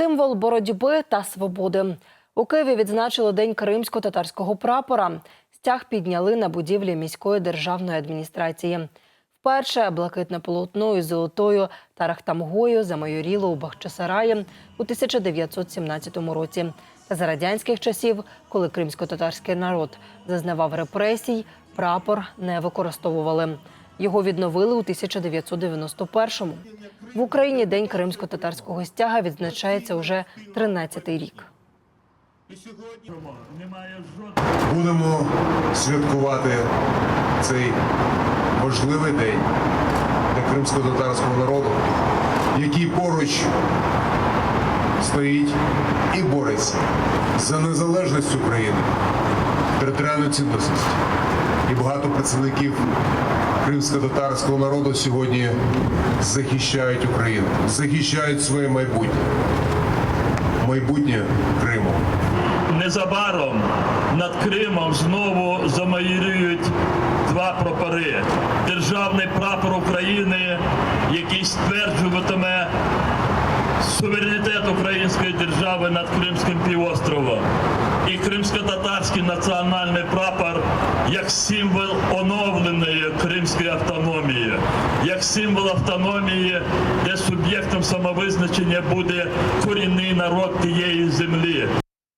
Символ боротьби та свободи. У Києві відзначили День кримсько-татарського прапора. Стяг підняли на будівлі міської державної адміністрації. Вперше блакитне полотно із золотою тарахтамгою замайоріло у Бахчисараї у 1917 році. Та за радянських часів, коли кримсько-татарський народ зазнавав репресій, прапор не використовували. Його відновили у 1991-му. В Україні День кримсько-татарського стяга відзначається уже 13-й рік. Будемо святкувати цей важливий день для кримсько-татарського народу, який поруч стоїть і бореться за незалежність України, територіальну цілісність. І багато представників кримсько-татарського народу сьогодні захищають Україну, захищають своє майбутнє, майбутнє Криму. Незабаром над Кримом знову замайорюють два прапори. Державний прапор України, який стверджуватиме суверенітет української держави над Кримським півостровом. І кримсько-татарський національний прапор як символ оновленої кримської автономії, як символ автономії, де суб'єктом самовизначення буде корінний народ тієї землі.